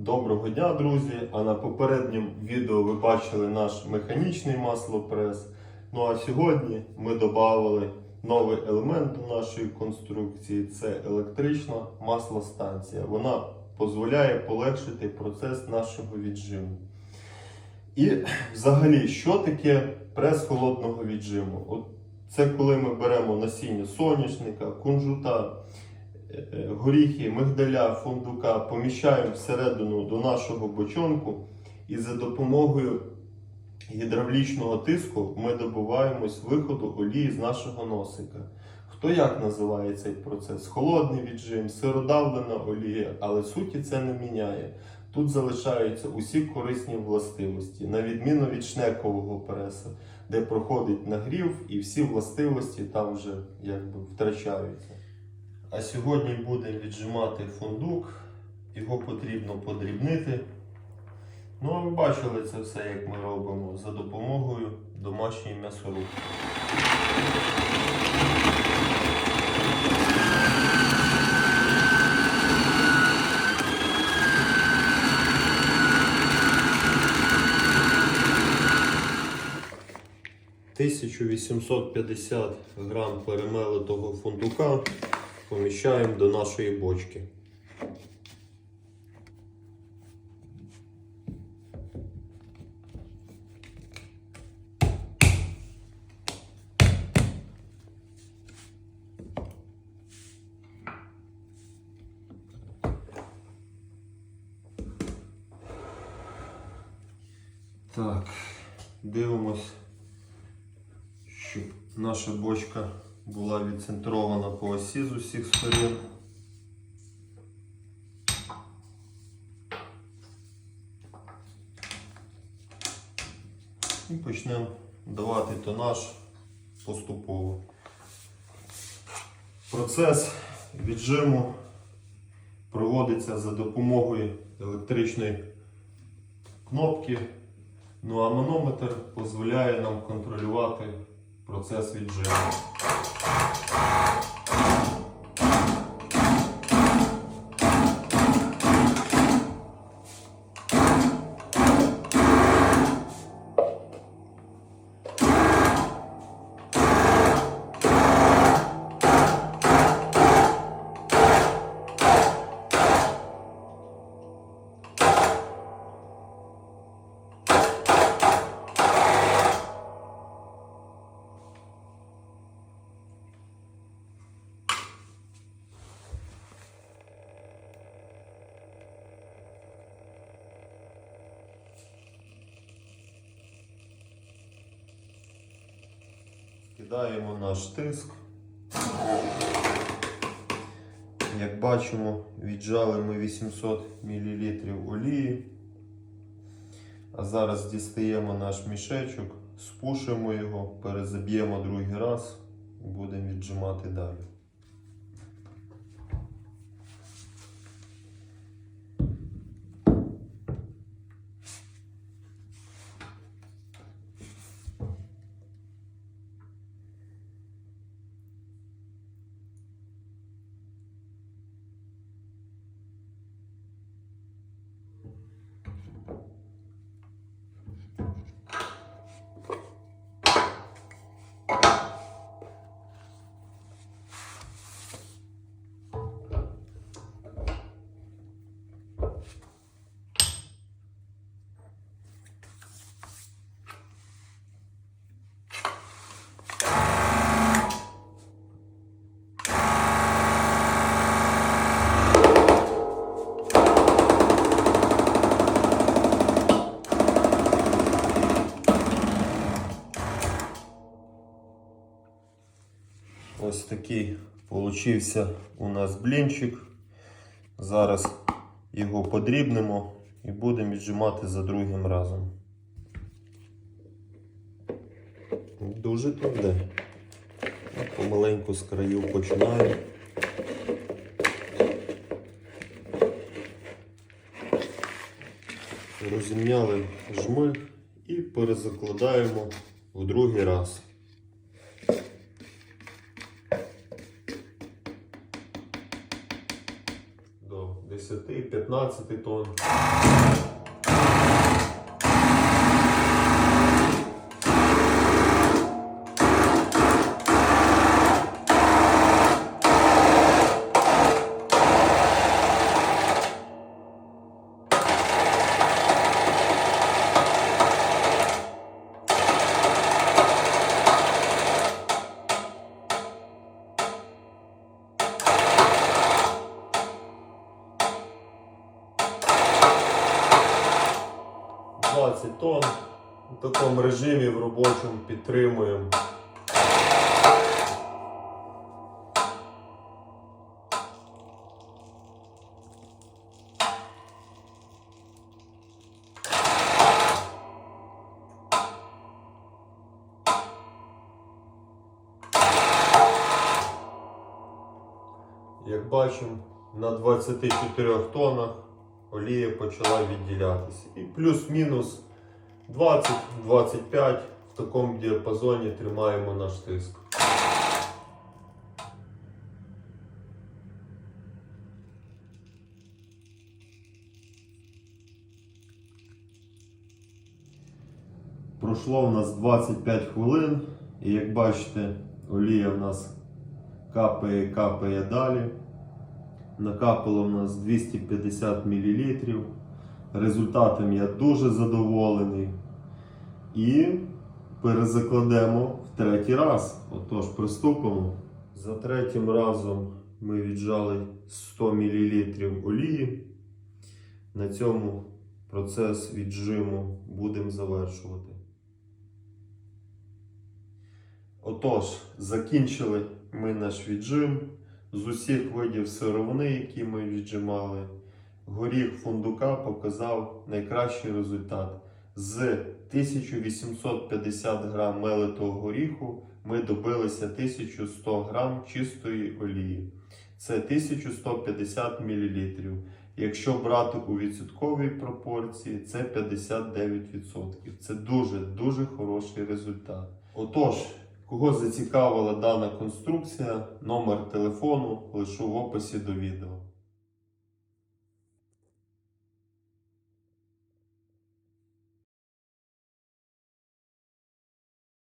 Доброго дня, друзі! А на попередньому відео ви бачили наш механічний маслопрес. Ну а сьогодні ми додали новий елемент до нашої конструкції це електрична маслостанція. Вона дозволяє полегшити процес нашого віджиму. І взагалі, що таке прес холодного віджиму? От це коли ми беремо насіння соняшника, кунжута, горіхи, мигдаля, фундука, поміщаємо всередину до нашого бочонку і за допомогою гідравлічного тиску ми добуваємось виходу олії з нашого носика. Хто як називає цей процес? Холодний віджим, сиродавлена олія, але суті це не міняє. Тут залишаються усі корисні властивості, на відміну від шнекового преса, де проходить нагрів і всі властивості там вже якби втрачаються. А сьогодні будемо віджимати фундук, його потрібно подрібнити. Ну, а ви бачили це все, як ми робимо за допомогою домашньої м'ясорубки. «1850 грам перемелитого фундука поміщаємо до нашої бочки. Так, дивимось, щоб наша бочка була відцентрована по осі з усіх сторін. І почнемо давати тонаж поступово. Процес віджиму проводиться за допомогою електричної кнопки. Ну а манометр дозволяє нам контролювати процес віджиму. Кидаємо наш тиск. Як бачимо, віджали ми 800 мл олії. А зараз дістаємо наш мішечок, спушимо його, перезаб'ємо другий раз і будемо віджимати далі. Ось такий получився у нас блінчик. Зараз його подрібнемо і будемо віджимати за другим разом. Дуже тверде. Помаленьку з країв починаю. Розім'яли жми і перезакладаємо в другий раз. До 10-15 15 тонн. – 20 тонн. У такому режимі в робочому підтримуємо. Як бачимо, на 24 тоннах олія почала відділятися. І плюс-мінус 20-25 в такому діапазоні тримаємо наш тиск. Пройшло в нас 25 хвилин, і як бачите, олія в нас капає, капає далі. Накапало в нас 250 мл. Результатом я дуже задоволений. І перезакладемо в третій раз. Отож, приступимо. За третім разом ми віджали 100 мл олії. На цьому процес віджиму будемо завершувати. Отож, закінчили ми наш віджим. З усіх видів сировини, які ми віджимали, горіх фундука показав найкращий результат. З 1850 грам мелитого горіху ми добилися 1100 грам чистої олії. Це 1150 мл. Якщо брати у відсотковій пропорції, це 59%. Це дуже-дуже хороший результат. Отож, Кого зацікавила дана конструкція, номер телефону лишу в описі до відео.